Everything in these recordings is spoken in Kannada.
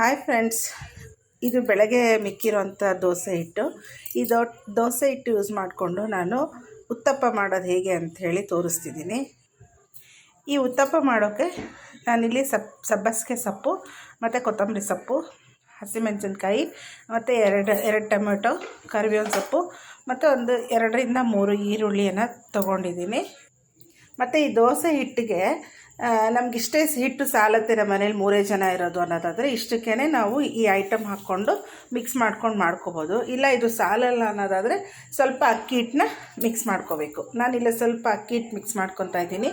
ಹಾಯ್ ಫ್ರೆಂಡ್ಸ್ ಇದು ಬೆಳಗ್ಗೆ ಮಿಕ್ಕಿರೋಂಥ ದೋಸೆ ಹಿಟ್ಟು. ಈ ದೋಸೆ ಹಿಟ್ಟು ಯೂಸ್ ಮಾಡಿಕೊಂಡು ನಾನು ಉತ್ತಪ್ಪ ಮಾಡೋದು ಹೇಗೆ ಅಂತ ಹೇಳಿ ತೋರಿಸ್ತಿದ್ದೀನಿ. ಈ ಉತ್ತಪ್ಪ ಮಾಡೋಕ್ಕೆ ನಾನಿಲ್ಲಿ ಸಪ್ ಸಬ್ಬಸಿಗೆ ಸೊಪ್ಪು, ಮತ್ತು ಕೊತ್ತಂಬರಿ ಸೊಪ್ಪು, ಹಸಿಮೆಣಸಿನ್ಕಾಯಿ, ಮತ್ತು ಎರಡು ಎರಡು ಟೊಮೆಟೊ, ಕರಿಬೇವಿನ ಸೊಪ್ಪು, ಮತ್ತು ಒಂದು ಎರಡರಿಂದ ಮೂರು ಈರುಳ್ಳಿಯನ್ನು ತೊಗೊಂಡಿದ್ದೀನಿ. ಮತ್ತು ಈ ದೋಸೆ ಹಿಟ್ಟಿಗೆ ನಮಗಿಷ್ಟೇ ಹಿಟ್ಟು ಸಾಲತ್ತೆ ನಮ್ಮ ಮನೇಲಿ ಮೂರೇ ಜನ ಇರೋದು ಅನ್ನೋದಾದರೆ ಇಷ್ಟಕ್ಕೇ ನಾವು ಈ ಐಟಮ್ ಹಾಕ್ಕೊಂಡು ಮಿಕ್ಸ್ ಮಾಡ್ಕೊಂಡು ಮಾಡ್ಕೋಬೋದು. ಇಲ್ಲ ಇದು ಸಾಲಲ್ಲ ಅನ್ನೋದಾದರೆ ಸ್ವಲ್ಪ ಅಕ್ಕಿ ಹಿಟ್ಟನ್ನ ಮಿಕ್ಸ್ ಮಾಡ್ಕೋಬೇಕು. ನಾನಿಲ್ಲ ಸ್ವಲ್ಪ ಅಕ್ಕಿ ಹಿಟ್ಟು ಮಿಕ್ಸ್ ಮಾಡ್ಕೊತಾ ಇದ್ದೀನಿ.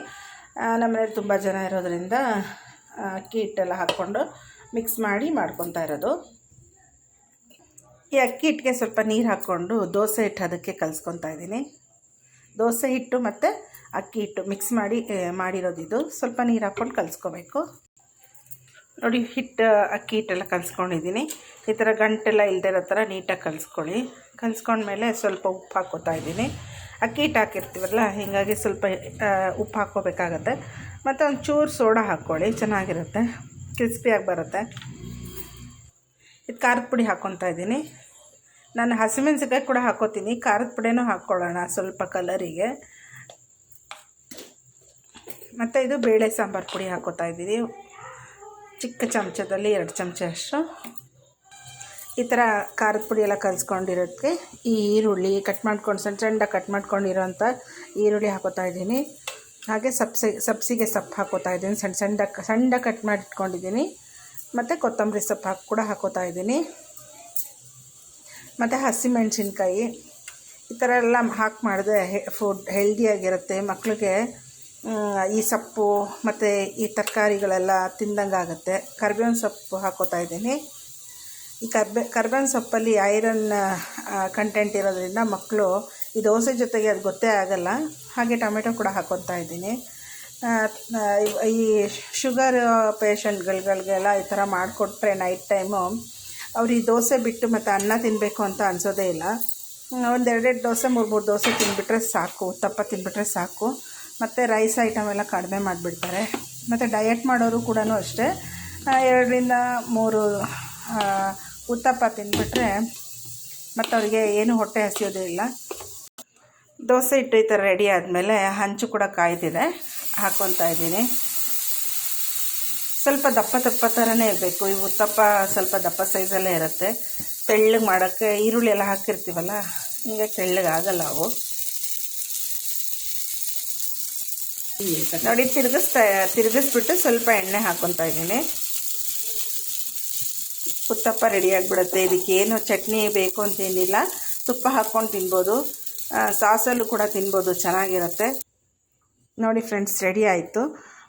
ನಮ್ಮ ಮನೇಲಿ ತುಂಬ ಜನ ಇರೋದ್ರಿಂದ ಅಕ್ಕಿ ಹಿಟ್ಟೆಲ್ಲ ಹಾಕ್ಕೊಂಡು ಮಿಕ್ಸ್ ಮಾಡಿ ಮಾಡ್ಕೊತಾ ಇರೋದು. ಈ ಅಕ್ಕಿ ಹಿಟ್ಟಿಗೆ ಸ್ವಲ್ಪ ನೀರು ಹಾಕ್ಕೊಂಡು ದೋಸೆ ಹಿಟ್ಟು ಅದಕ್ಕೆ ಕಲಿಸ್ಕೊತಾ ಇದ್ದೀನಿ. ದೋಸೆ ಹಿಟ್ಟು ಮತ್ತು ಅಕ್ಕಿ ಹಿಟ್ಟು ಮಿಕ್ಸ್ ಮಾಡಿ ಮಾಡಿರೋದು ಇದು. ಸ್ವಲ್ಪ ನೀರು ಹಾಕ್ಕೊಂಡು ಕಲಿಸ್ಕೋಬೇಕು. ನೋಡಿ ಹಿಟ್ಟು ಅಕ್ಕಿ ಹಿಟ್ಟೆಲ್ಲ ಕಲಿಸ್ಕೊಂಡಿದ್ದೀನಿ. ಈ ಥರ ಗಂಟೆಲ್ಲ ಇಲ್ದಿರೋ ಥರ ನೀಟಾಗಿ ಕಲಿಸ್ಕೊಳ್ಳಿ. ಕಲಿಸ್ಕೊಂಡ್ಮೇಲೆ ಸ್ವಲ್ಪ ಉಪ್ಪು ಹಾಕೋತಾ ಇದ್ದೀನಿ. ಅಕ್ಕಿ ಹಿಟ್ಟು ಹಾಕಿರ್ತೀವಲ್ಲ, ಹೀಗಾಗಿ ಸ್ವಲ್ಪ ಉಪ್ಪು ಹಾಕ್ಕೋಬೇಕಾಗತ್ತೆ. ಮತ್ತು ಒಂದು ಚೂರು ಸೋಡಾ ಹಾಕ್ಕೊಳ್ಳಿ, ಚೆನ್ನಾಗಿರುತ್ತೆ. ಕ್ರಿಸ್ಪಿಯಾಗಿ ಬರುತ್ತೆ. ಇದು ಖಾರದ ಪುಡಿ ಹಾಕ್ಕೊತಾ ಇದ್ದೀನಿ. ನಾನು ಹಸಿಮೆಣಸಿಕಾಯಿ ಕೂಡ ಹಾಕೋತೀನಿ. ಖಾರದ ಪುಡಿನೂ ಹಾಕ್ಕೊಳ್ಳೋಣ ಸ್ವಲ್ಪ ಕಲರಿಗೆ. ಮತ್ತು ಇದು ಬೇಳೆ ಸಾಂಬಾರು ಪುಡಿ ಹಾಕೋತಾ ಇದ್ದೀವಿ. ಚಿಕ್ಕ ಚಮಚದಲ್ಲಿ ಎರಡು ಚಮಚ ಅಷ್ಟು ಈ ಥರ ಖಾರದ ಪುಡಿ ಎಲ್ಲ ಕಲಿಸ್ಕೊಂಡಿರೋದಕ್ಕೆ ಈ ಈರುಳ್ಳಿ ಕಟ್ ಮಾಡ್ಕೊಂಡು, ಸಣ್ಣ ಸಣ್ಣ ಕಟ್ ಮಾಡ್ಕೊಂಡಿರೋಂಥ ಈರುಳ್ಳಿ ಹಾಕೋತಾ ಇದ್ದೀನಿ. ಹಾಗೆ ಸಬ್ಸಿ, ಸಬ್ಸಿಗೆ ಸೊಪ್ಪು ಹಾಕೋತಾ ಇದ್ದೀನಿ. ಸಣ್ಣ ಸಣ್ಣ ಸಣ್ಣ ಕಟ್ ಮಾಡಿ ಇಟ್ಕೊಂಡಿದ್ದೀನಿ ಮತ್ತು ಕೊತ್ತಂಬರಿ ಸೊಪ್ಪು ಹಾಕಿ, ಕೂಡ ಹಾಕೋತಾ ಇದ್ದೀನಿ. ಮತ್ತು ಹಸಿಮೆಣಸಿನ್ಕಾಯಿ ಈ ಥರ ಎಲ್ಲ ಹಾಕಿ ಮಾಡಿದ್ರೆ ಫುಡ್ ಹೆಲ್ದಿಯಾಗಿರುತ್ತೆ ಮಕ್ಕಳಿಗೆ ಈ ಸೊಪ್ಪು ಮತ್ತು ಈ ತರಕಾರಿಗಳೆಲ್ಲ ತಿಂದಂಗೆ ಆಗುತ್ತೆ. ಕರ್ಬೇವಿನ ಸೊಪ್ಪು ಹಾಕೋತಾ ಇದ್ದೀನಿ. ಈ ಕರ್ಬೆ, ಕರ್ಬೇವಿನ ಸೊಪ್ಪಲ್ಲಿ ಐರನ್ ಕಂಟೆಂಟ್ ಇರೋದ್ರಿಂದ ಮಕ್ಕಳು ಈ ದೋಸೆ ಜೊತೆಗೆ ಅದು ಗೊತ್ತೇ ಆಗೋಲ್ಲ. ಹಾಗೆ ಟೊಮೆಟೊ ಕೂಡ ಹಾಕೊತಾ ಇದ್ದೀನಿ. ಈ ಶುಗರ್ ಪೇಷಂಟ್ಗಳಿಗೆಲ್ಲ ಈ ಥರ ಮಾಡಿಕೊಟ್ರೆ ನೈಟ್ ಟೈಮು ಅವ್ರು ದೋಸೆ ಬಿಟ್ಟು ಮತ್ತು ಅನ್ನ ತಿನ್ನಬೇಕು ಅಂತ ಅನಿಸೋದೇ ಇಲ್ಲ. ಒಂದು ಎರಡೆರಡು ದೋಸೆ ಮೂರು ಮೂರು ದೋಸೆ ತಿಂದುಬಿಟ್ರೆ ಸಾಕು, ತಪ್ಪ ತಿಂದುಬಿಟ್ರೆ ಸಾಕು. ಮತ್ತು ರೈಸ್ ಐಟಮ್ ಎಲ್ಲ ಕಡಿಮೆ ಮಾಡಿಬಿಡ್ತಾರೆ. ಮತ್ತು ಡಯಟ್ ಮಾಡೋರು ಕೂಡ ಅಷ್ಟೇ. ಎರಡರಿಂದ ಮೂರು ಉತ್ತಪ್ಪ ತಿಂದುಬಿಟ್ರೆ ಮತ್ತು ಅವರಿಗೆ ಏನು ಹೊಟ್ಟೆ ಹಸಿಯೋದೇ ಇಲ್ಲ. ದೋಸೆ ಹಿಟ್ಟು ಈ ಥರ ರೆಡಿ ಆದಮೇಲೆ ಹಂಚು ಕೂಡ ಕಾಯ್ತಿದೆ. ಹಾಕ್ಕೊತಾ ಇದ್ದೀನಿ. ಸ್ವಲ್ಪ ದಪ್ಪ ದಪ್ಪ ಥರನೇ ಇರಬೇಕು. ಈ ತಪ್ಪ ಸ್ವಲ್ಪ ದಪ್ಪ ಸೈಜಲ್ಲೇ ಇರುತ್ತೆ. ತೆಳ್ಳಗೆ ಮಾಡೋಕ್ಕೆ ಈರುಳ್ಳಿ ಎಲ್ಲ ಹಾಕಿರ್ತೀವಲ್ಲ, ಹಿಂಗೆ ತೆಳ್ಳಗೆ ಆಗಲ್ಲ ಅವು. ನೋಡಿ, ತಿರುಗಿಸ್ತಾ, ತಿರುಗಿಸ್ಬಿಟ್ಟು ಸ್ವಲ್ಪ ಎಣ್ಣೆ ಹಾಕ್ಕೊತಾ ಇದ್ದೀನಿ. ಉತ್ತಪ್ಪ ರೆಡಿ ಆಗಿಬಿಡುತ್ತೆ. ಇದಕ್ಕೇನು ಚಟ್ನಿ ಬೇಕು ಅಂತೇನಿಲ್ಲ ತುಪ್ಪ ಹಾಕ್ಕೊಂಡು ತಿನ್ಬೋದು. ಸಾಸಲ್ಲೂ ಕೂಡ ತಿನ್ಬೋದು. ಚೆನ್ನಾಗಿರುತ್ತೆ. ನೋಡಿ ಫ್ರೆಂಡ್ಸ್ ರೆಡಿ ಆಯಿತು.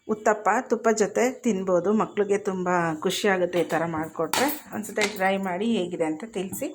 ಉತ್ತಪ್ಪ ತುಪ್ಪ ಜೊತೆ ತಿನ್ಬೋದು. ಮಕ್ಕಳಿಗೆ ತುಂಬ ಖುಷಿಯಾಗುತ್ತೆ ಈ ಥರ ಮಾಡಿಕೊಟ್ರೆ. ಒಂದು ಸತಿ ಟ್ರೈ ಮಾಡಿ ಹೇಗಿದೆ ಅಂತ ತಿಳಿಸಿ.